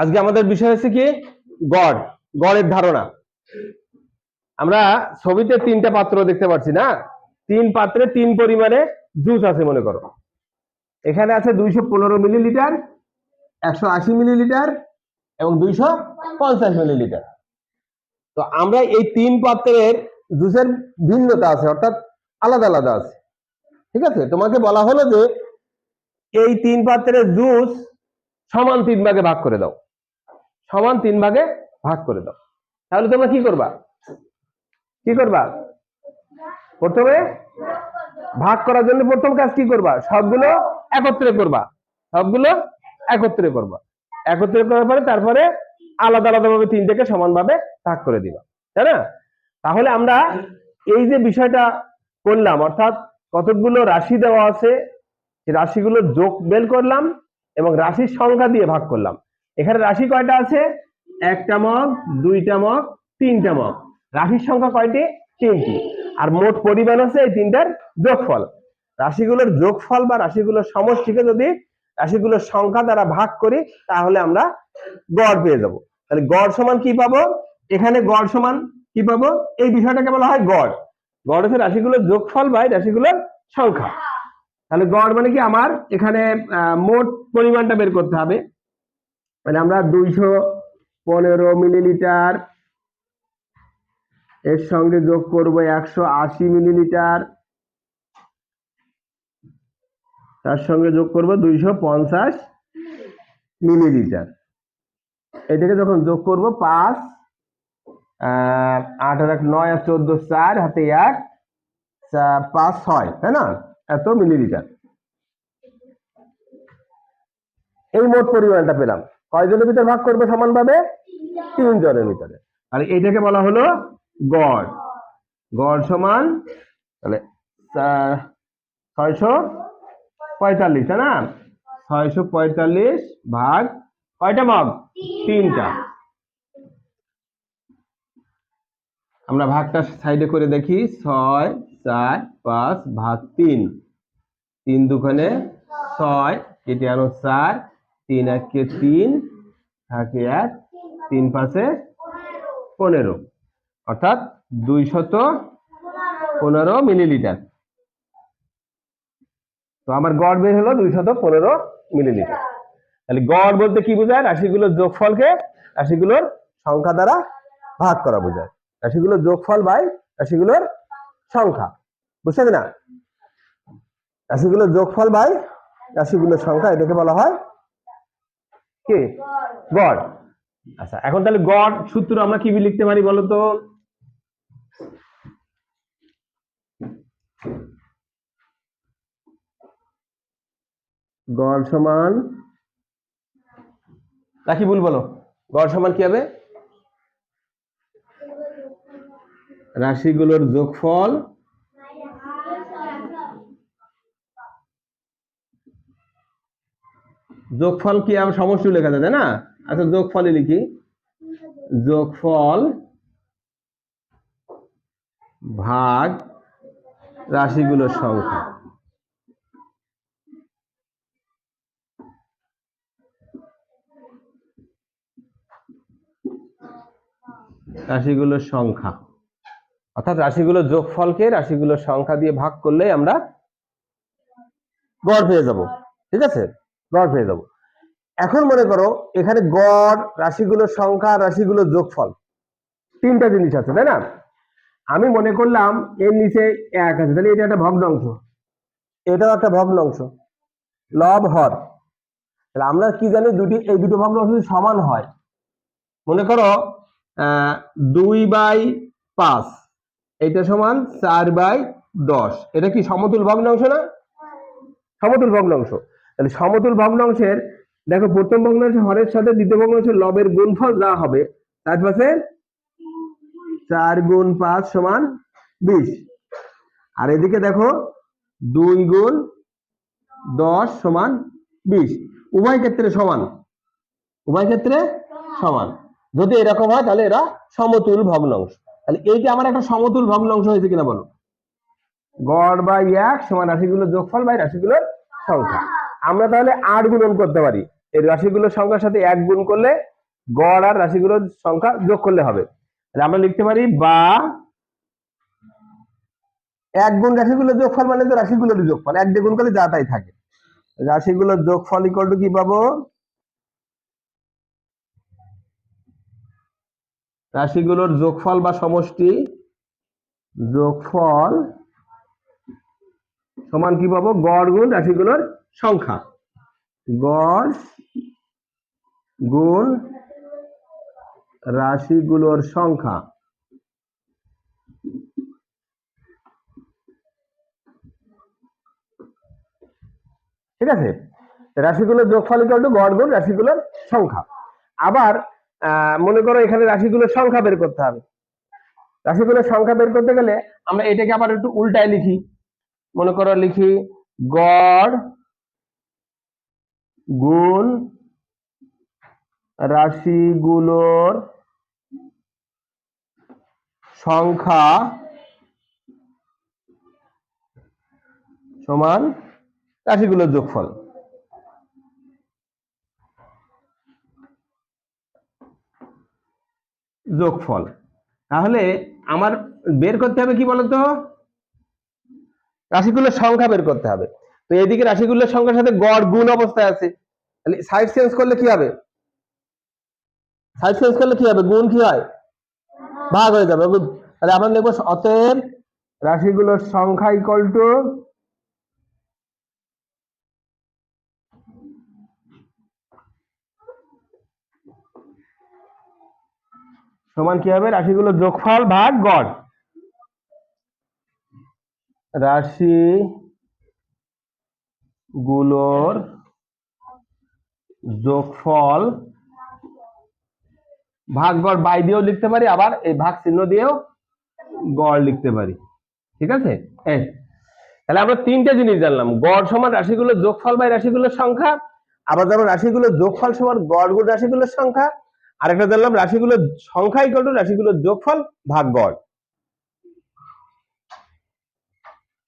আজকে আমাদের বিষয় হচ্ছে কি? গড়, গড়ের ধারণা। আমরা ছবিতে তিনটা পাত্র দেখতে পাচ্ছি না? তিন পাত্রে তিন পরিমাণে জুস আছে মনে করো। এখানে আছে দুইশো পনেরো মিলিলিটার একশো আশি মিলিলিটার এবং দুইশো পঞ্চাশ মিলিলিটার তো আমরা এই তিন পাত্রের জুসের ভিন্নতা আছে, অর্থাৎ আলাদা আলাদা আছে। ঠিক আছে? তোমাকে বলা হলো যে এই তিন পাত্রের জুস সমান তিন ভাগে ভাগ করে দাও। সমান তিন ভাগে ভাগ করে দাও। তাহলে তোমরা কি করবা? কি করবা? প্রথমে ভাগ করার জন্য প্রথম কাজ কি করবা? সবগুলো একত্রে করবা। সবগুলো একত্রে করবা। একত্রে করার পরে তারপরে আলাদা আলাদা ভাবে তিনটাকে সমানভাবে ভাগ করে দিবা। তাই না? তাহলে আমরা এই যে বিষয়টা করলাম, অর্থাৎ কতগুলো রাশি দেওয়া আছে, সেই রাশিগুলোর যোগ বের করলাম এবং রাশির সংখ্যা দিয়ে ভাগ করলাম। এখানে রাশি কয়টা আছে? একটা মগ, দুইটা মগ, তিনটা মগ। রাশির সংখ্যা কয়টি? তিনটি। আর মোট পরিমাণ আছে এই তিনটার যোগফল। রাশিগুলোর যোগফল বা রাশিগুলোর সমষ্টিকে যদি রাশিগুলোর সংখ্যা দ্বারা ভাগ করি, তাহলে আমরা গড় পেয়ে যাব। তাহলে গড় সমান কি পাবো? এখানে গড় সমান কি পাবো? এই বিষয়টাকে বলা হয় গড়। গড় হচ্ছে রাশিগুলোর যোগফল বাই রাশিগুলোর সংখ্যা। তাহলে গড় মানে কি? আমার এখানে মোট পরিমাণটা বের করতে হবে। মানে আমরা দুইশো পনেরো মিলিলিটার এর সঙ্গে যোগ করব একশো আশি মিলিলিটার। তার সঙ্গে যোগ করব দুইশো পঞ্চাশ মিলিলিটার। এটাকে যখন যোগ করব পাঁচ আট আর এক নয় আর চোদ্দ, চার, হাতে এক পাঁচ, ছয়, তাই না? এত মিলিলিটার। এই মোট পরিমাণটা পেলাম। কয়জনের ভিতরে ভাগ করবে সমানভাবে? তিন জনের ভিতরে। আর এইটাকে বলা হলো গড়। গড় সমান, তাহলে ছয়শো পঁয়তাল্লিশ না? ছয়শো পঁয়তাল্লিশ ভাগ কয়টা মগ তিনটা। আমরা ভাগটা সাইডে করে দেখি। ছয়, চার, পাঁচ, ভাগ তিন। তিন দুখানে ছয়, কেটে আনো চার তিন একে তিন থাকে এক, তিন পাঁচে পনেরো। অর্থাৎ দুইশত পনেরো মিলিলিটার। তো আমার গড় বের হলো দুইশত পনেরো মিলিলিটার। তাহলে গড় বলতে কি বোঝায়? রাশিগুলোর যোগফলকে রাশিগুলোর সংখ্যা দ্বারা ভাগ করা বোঝায়। রাশিগুলোর যোগফল বাই রাশিগুলোর সংখ্যা। বুঝতে না? রাশিগুলোর যোগফল বাই রাশিগুলোর সংখ্যা, এটাকে বলা হয় কি? গড়। আচ্ছা এখন তাহলে গড় সূত্র আমরা কি লিখতে পারি বলো তো? গড় সমান নাকি ভুল বলো। গড় সমান কি হবে? রাশিগুলোর যোগফল যোগফল কি? আমার সমষ্টি লেখা যায় না? আচ্ছা যোগফলে লিখি। যোগফল ভাগ রাশিগুলোর সংখ্যা। রাশিগুলোর সংখ্যা। অর্থাৎ রাশিগুলোর যোগফলকে রাশিগুলোর সংখ্যা দিয়ে ভাগ করলে আমরা গড় পেয়ে যাব। ঠিক আছে? গড় পেয়ে যাব। এখন মনে করো, এখানে গড়, রাশিগুলোর সংখ্যা, রাশিগুলোর যোগফল, তিনটা জিনিস আছে, তাই না? আমি মনে করলাম এর নিচে এক আছে, তাহলে এটা একটা ভগ্নাংশ এটাও একটা ভগ্নাংশ লব হর। তাহলে আমরা কি জানি, দুটি, এই দুটো ভগ্নাংশ সমান হয়, মনে করো দুই বাই পাঁচ এটা সমান চার বাই দশ। এটা কি সমতুল ভগ্নাংশ না? সমতুল ভগ্নাংশ তাহলে সমতুল ভগ্নাংশের, দেখো প্রথম ভগ্নাংশ হরের সাথে, দ্বিতীয় ভগ্নাংশের লবের গুণফল, যা হবে তার পাশে? চার গুণ পাঁচ সমান বিশ। আর এদিকে দেখো, দুই গুণ দশ সমান বিশ। উভয় ক্ষেত্রে সমান? উভয় ক্ষেত্রে সমান। যদি এরকম হয়, তাহলে এরা সমতুল ভগ্নাংশ। তাহলে এইটা আমার একটা সমতুল ভগ্নাংশ হয়েছে কিনা বলো? গড় বাই এক সমান রাশিগুলোর যোগফল বাই রাশিগুলোর সংখ্যা। আমরা তাহলে আট গুণন করতে পারি। এই রাশিগুলোর সংখ্যার সাথে এক গুণ করলে গড় আর রাশিগুলোর সংখ্যা যোগ করলে হবে। আমরা লিখতে পারি বা এক গুণ রাশিগুলোর যোগফল মানে তো রাশিগুলোর যোগফল। এক গুণ করলে যা তাই থাকে। রাশিগুলোর যোগফল ইকুয়াল টু কি পাবো? রাশিগুলোর যোগফল বা সমষ্টি যোগফল সমান কি পাবো? গড় গুণ রাশিগুলোর সংখ্যা। গড়, গুণ রাশিগুলোর সংখ্যা। ঠিক আছে? রাশিগুলোর যোগফল ইকুয়াল গড়, গুণ রাশিগুলোর সংখ্যা। আবার মনে করো এখানে রাশিগুলোর সংখ্যা বের করতে হবে। রাশিগুলোর সংখ্যা বের করতে গেলে আমরা এটাকে আবার একটু উল্টায় লিখি। মনে করো লিখি গড় গুণ রাশিগুলোর সংখ্যা সমান রাশিগুলোর যোগফল। যোগফল। তাহলে আমার বের করতে হবে কি বলতো? রাশিগুলোর সংখ্যা বের করতে হবে। তো এদিকে রাশিগুলোর সংখ্যার সাথে গড় গুণ অবস্থায় আছে। তাহলে সাইড চেঞ্জ করলে কি হবে? সাইড চেঞ্জ করলে কি হবে? গুণ কি হয়? ভাগ হয়ে যাবে। গুণ। তাহলে আমরা লিখব অতএব রাশিগুলোর সংখ্যা ইকুয়াল টু সমান কি হবে? রাশিগুলোর যোগফল ভাগ গড়। রাশি গুলোর যোগফল ভাগ গড় বাই দিয়েও লিখতে পারি, আবার এই ভাগ চিহ্ন দিয়েও গড় লিখতে পারি। ঠিক আছে? তাহলে আমরা তিনটে জিনিস জানলাম। গড় সমান রাশিগুলোর যোগফল বাই রাশিগুলোর সংখ্যা, আবার যেমন রাশিগুলোর যোগফল সমান গড় গুণ রাশিগুলোর সংখ্যা আর একটা জানলাম রাশিগুলোর সংখ্যা ইকুয়াল টু রাশিগুলোর যোগফল ভাগ গড়।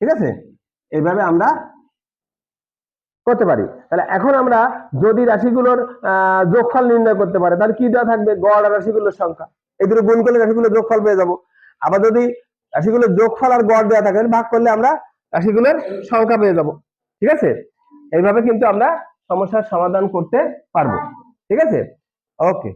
ঠিক আছে? এইভাবে আমরা করতে পারি। তাহলে এখন আমরা যদি রাশিগুলোর যোগফল নির্ণয় করতে পারে, তাহলে কি দেওয়া থাকবে? গড় আর রাশিগুলোর সংখ্যা। এই দুটো গুণ করলে রাশিগুলোর যোগফল পেয়ে যাব। আবার যদি রাশিগুলোর যোগফল আর গড় দেওয়া থাকে ভাগ করলে আমরা রাশিগুলোর সংখ্যা পেয়ে যাব। ঠিক আছে? এইভাবে কিন্তু আমরা সমস্যার সমাধান করতে পারব। ঠিক আছে? ওকে।